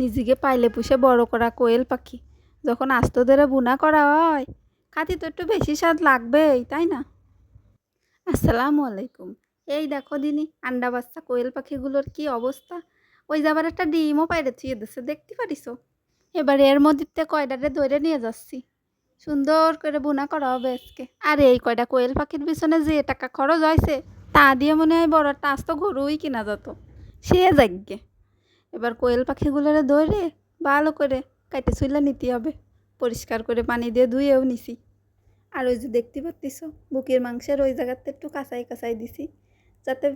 নিজেকে পাইলে পুষে বড় করা কোয়েল পাখি। যখন আস্ত ধরে বুনা করা হয় খাতি তো একটু বেশি স্বাদ লাগবেই, তাই না? আসসালামু আলাইকুম। এই দেখো দিনি, আন্ডা বাচ্চা কোয়েল পাখিগুলোর কি অবস্থা? ওই যাবার একটা ডিমও পাইরে থুয়ে দিচ্ছে দেখতে পারিস? এবার এর মধ্যে কয়টারে ধরে নিয়ে যাচ্ছি। সুন্দর করে বোনা করা হবে আজকে। আর এই কয়টা কোয়েল পাখির পিছনে যে টাকা খরচ হয়েছে তা দিয়ে মনে হয় বড় একটা আস্ত গরুই কিনা যেত। সে যাগ্যে এবার কোয়েল পাখিগুলোরে ধরে ভালো করে কাটে চুলে নিতে হবে। পরিষ্কার করে পানি দিয়ে ধুয়েও নিছি। আর ওই যে দেখতে পাচ্ছিস বুকের মাংসের ওই জায়গাতে একটু কাঁচাই কাঁচাই দিছি, যাতে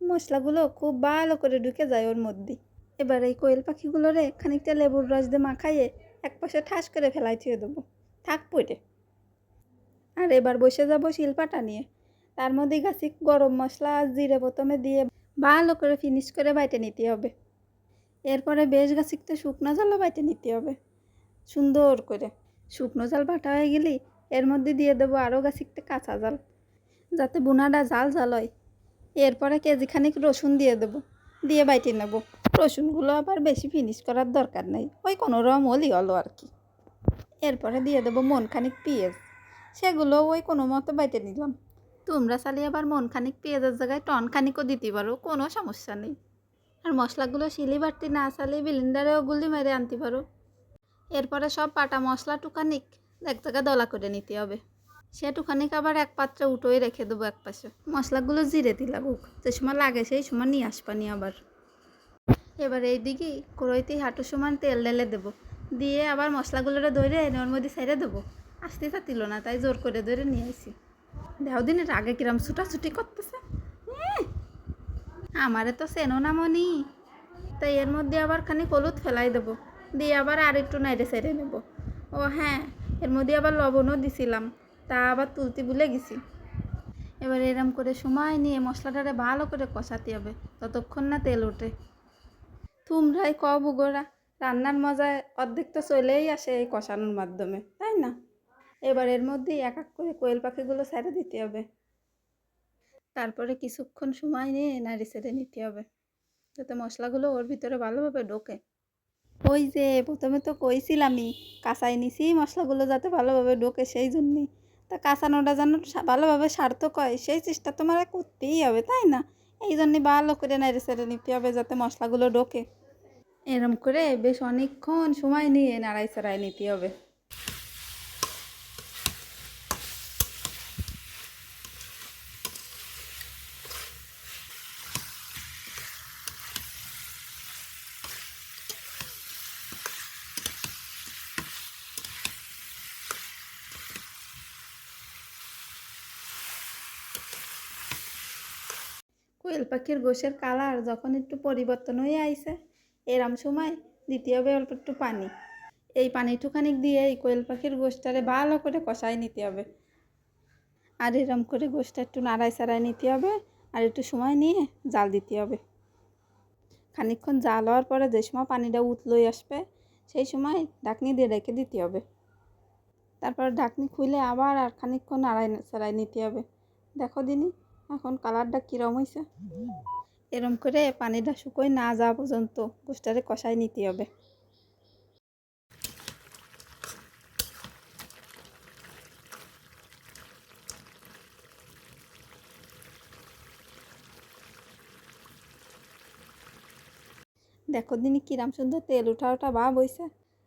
মশলাগুলো খুব ভালো করে ঢুকে যায় ওর মধ্যে। এবার এই কোয়েল পাখিগুলোরে খানিকটা লেবুর রস দিয়ে মাখাইয়ে এক পাশে ঠাস করে ফেলাই থুয়ে দেবো। থাক পড়ে। আর এবার বসে যাব শিলপাটা নিয়ে। তার মধ্যে গাছি গরম মশলা জিরে প্রথমে দিয়ে ভালো করে ফিনিশ করে বাইটে নিতে হবে। এরপরে বেশ গাছিকতে শুকনো জালও বাইটে নিতে হবে। সুন্দর করে। শুকনো জাল বাটা হয়ে গেলে এর মধ্যে দিয়ে দেবো আরও গাছিকতে কাঁচা জাল, যাতে বুনাটা জাল জাল হয়। এরপরে কেজি খানিক রসুন দিয়ে দেবো, দিয়ে বাইটে নেব। রসুনগুলো আবার বেশি ফিনিশ করার দরকার নেই, ওই কোনো রকম হলি হলো আর কি। এরপরে দিয়ে দেবো মনখানিক পেঁয়াজ, সেগুলো ওই কোনো মতো বাইটে নিলাম। তোমরা চালিয়ে আবার মনখানিক পেঁয়াজের জায়গায় টনখানিকও দিতে পারো, কোনো সমস্যা নেই। আর মশলাগুলো শিলি বাড়তি না চালিয়ে বিলিন্ডারেও গুলি মেরে আনতে পারো। এরপরে সব পাটা মশলা টুকানিক এক জায়গায় দলা করে নিতে হবে। সে টুকানিক আবার এক পাত্রে উঠোই রেখে দেবো এক পাশে। মশলাগুলো জিরে দিলাগুক যে সময় লাগে সেই সময় নিয়ে আসবানি আবার। এবার এই দিকে কড়াইতে হাঁটু সমান তেল ঢেলে দেবো। দিয়ে আবার মশলাগুলোরে ধরে ওর মধ্যে ছেড়ে দেবো। আসতে চাতিল না, তাই জোর করে ধরে নিয়ে আসি দেহ দিনের আগে কিরম ছুটাছুটি করতেছে! আমারে তো চেনো না মনি তাই এর মধ্যে আবার খানি হলুদ ফেলাই দেবো। দিয়ে আবার আর একটু নাইড়ে সেরে নেব। ও হ্যাঁ এর মধ্যে আবার লবণও দিছিলাম। তা আবার তুলতে ভুলে গেছি। এবার এরম করে সময় নিয়ে মশলাটারে ভালো করে কষাতে হবে, ততক্ষণ না তেল ওঠে। তোমরাই ক বুগোরা, রান্নার মজায় অর্ধেক তো চলেই আসে এই কষানোর মাধ্যমে, তাই না? এবার এর মধ্যেই এক এক করে কোয়েল পাখিগুলো ছেড়ে দিতে হবে। তারপরে কিছুক্ষণ সময় নিয়ে নাড়ি ছেড়ে নিতে হবে। যাতে মশলাগুলো ওর ভিতরে ভালোভাবে ঢোকে। ওই যে প্রথমে তো কইছিলামই কাঁচাই নিছি মশলাগুলো যাতে ভালোভাবে ঢোকে সেই জন্যই। তা কাঁচানোটা যেন ভালোভাবে সার্থক হয় সেই চেষ্টা তোমার করতেই হবে তাই না? এই জন্যে ভালো করে নাড়ি ছেড়ে নিতে হবে যাতে মশলাগুলো ঢোকে। এরম করে বেশ অনেকক্ষণ সময় নিয়ে নাড়াই চাড়াই নিতে হবে। কোয়েল পাখির গোশের কালার যখন একটু পরিবর্তন হয়ে আইছে, এরম সময় দিতে হবে অল্প একটু পানি। এই পানিটুখানিক দিয়ে এই কোয়েল পাখির গোশটারে ভালো করে কষাই নিতে হবে। আর এরম করে গোশটা একটু নাড়াই চাড়াই নিতে হবে আর একটু সময় নিয়ে জাল দিতে হবে। খানিকক্ষণ জাল হওয়ার পরে যে সময় পানিটা উতলই আসবে, সেই সময় ডাকনি দিয়ে রেখে দিতে হবে। তারপর ডাকনি খুলে আবার আর খানিকক্ষণ নাড়াই চাড়াই নিতে হবে। দেখো দিনি এখন কালারটা কীরম হয়েছে এরম করে পানিটা শুকোয় না যাওয়া পর্যন্ত গোষ্ঠটারে কষাই নিতে হবে। দেখো দিনই কিরাম সুন্দর তেল উঠা ওঠা ভাব হয়েছে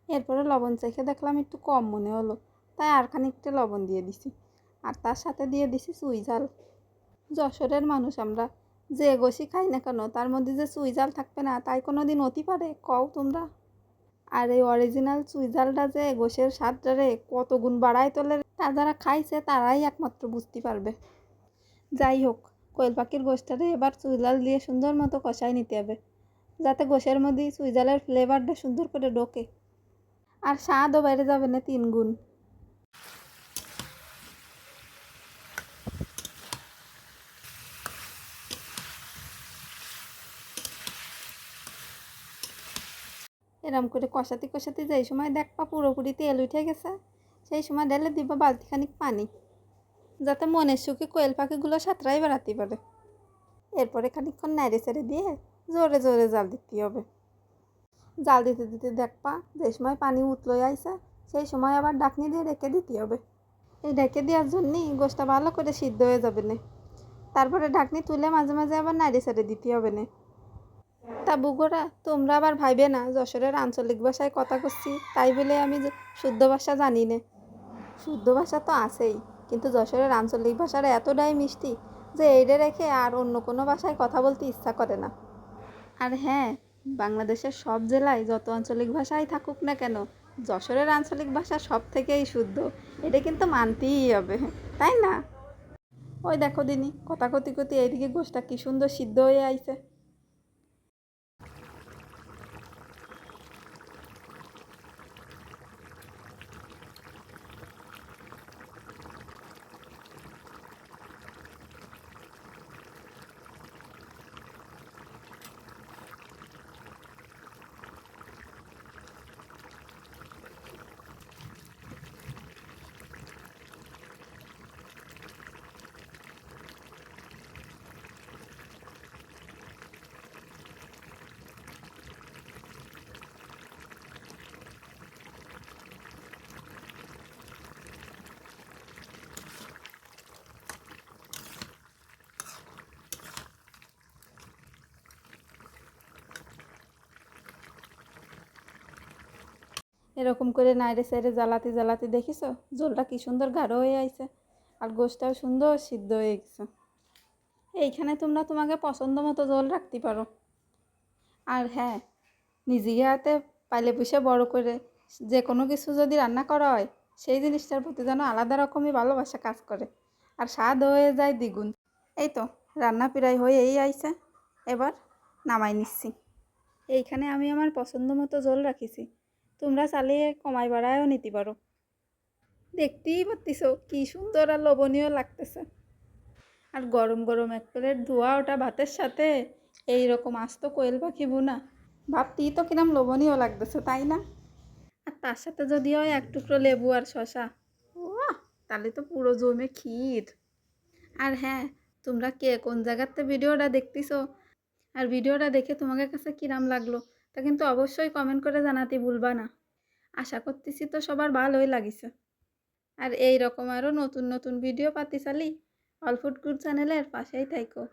এরপরে লবণ চেখে দেখলাম একটু কম মনে হলো, তাই আর খানিকটা লবণ দিয়ে দিছি। আর তার সাথে দিয়ে দিছি চুই ঝাল। যশোরের মানুষ আমরা। যে গোসি খাই না কেন, তার মধ্যে যে চুই জাল থাকবে না, তাই কোনো দিন অতি পারে, কও তোমরা। আর এই অরিজিনাল চুই জালটা যে গোসের স্বাদটারে কত গুণ বাড়ায় তোলে তা যারা খাইছে, তারাই একমাত্র বুঝতে পারবে। যাই হোক কোয়েল পাখির গোসটারে এবার চুই জাল দিয়ে সুন্দর মতো কষাই নিতে হবে। যাতে গোসের মধ্যে চুই জালের ফ্লেভারটা সুন্দর করে ঢোকে। আর স্বাদও বাইরে যাবে না তিন গুণ এরম করে কষাতে কষাতে যেই সময় দেখবা পুরোপুরি তেল উঠে গেছে, সেই সময় ঢেলে দিবা বালতিখানিক পানি, যাতে মনের সুখে কোয়েল পাখিগুলো সাঁতরাই বেড়াতে পারে। এরপরে খানিকক্ষণ নাড়ে ছেড়ে দিয়ে জোরে জোরে জাল দিতে হবে। জাল দিতে দিতে দেখবা যে সময় পানি উতলই আইসে সেই সময় আবার ডাকনি দিয়ে রেখে দিতে হবে। এই রেখে দেওয়ার জন্যই গোষ্ঠটা ভালো করে সিদ্ধ হয়ে যাবে না। তারপরে ঢাকনি তুলে মাঝে মাঝে আবার নাড়ি সাড়ে দিতে হবে না। তা বুগোরা তোমরা আবার ভাইবে না, যশোরের আঞ্চলিক ভাষায় কথা করছি তাই বলে আমি শুদ্ধ ভাষা জানি না। শুদ্ধ ভাষা তো আছেই, কিন্তু যশোরের আঞ্চলিক ভাষার এতটাই মিষ্টি যে এইটা রেখে আর অন্য কোনো ভাষায় কথা বলতে ইচ্ছা করে না। আর হ্যাঁ বাংলাদেশের সব জেলায় যত আঞ্চলিক ভাষাই থাকুক না কেন, যশোরের আঞ্চলিক ভাষা সব থেকেই শুদ্ধ, এটা কিন্তু মানতেই হবে, তাই না? ওই দেখো দিনি, কথা কতি কতি এইদিকে গোষ্ঠটা কি সুন্দর সিদ্ধ হয়ে আইছে। এরকম করে নাইরে সাইরে জ্বালাতে জ্বালাতে দেখিস জলটা কি সুন্দর গাঢ় হয়ে আইছে। আর গোষ্ঠটাও সুন্দর সিদ্ধ হয়ে গেছে। এইখানে তোমরা তোমাকে পছন্দ মতো জল রাখতে পারো। আর হ্যাঁ নিজে হাতে পাইলে পুষে বড় করে যে কোনো কিছু যদি রান্না করা হয়, সেই জিনিসটার প্রতি যেন আলাদা রকমই ভালোবাসা কাজ করে। আর স্বাদ হয়ে যায় দ্বিগুণ। এই তো, রান্না প্রায় হয়ে এই আইছে। এবার নামাই নিচ্ছি। এইখানে আমি আমার পছন্দ মতো জল রাখিছি। তোমরা চালিয়ে কমাই বাড়ায়ও নিতে পারো দেখতেই পারতিস কি সুন্দর আর লবণীয় লাগতেছে। আর গরম গরম এক প্লেট ধোয়া ওটা ভাতের সাথে এই রকম আস্ত কোয়েল পাখি বুনা ভাবতেই তো কিরম লবণীয় লাগতেছে, তাই না? আর তার সাথে যদি হয় এক টুকরো লেবু আর শশা ওয়াহ তাহলে তো পুরো জমে ক্ষীর। আর হ্যাঁ তোমরা কে, কোন জায়গাতে ভিডিওটা দেখতেছো? আর ভিডিওটা দেখে তোমাদের কাছে কিরাম লাগল? তা কিন্তু অবশ্যই কমেন্ট করে জানাতে ভুলবা না। আশা করতেছি তো সবার ভালোই লাগিছে। আর এই রকম আরও নতুন নতুন ভিডিও পাতি চালি অলফুড গুড চ্যানেলের পাশেই থাইকো।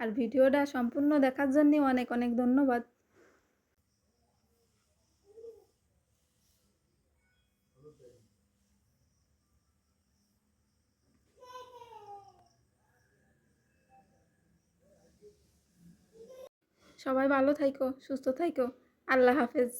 আর ভিডিওটা সম্পূর্ণ দেখার জন্য অনেক অনেক ধন্যবাদ। সবাই ভালো থাইকো সুস্থ থাইকো। আল্লাহ হাফেজ।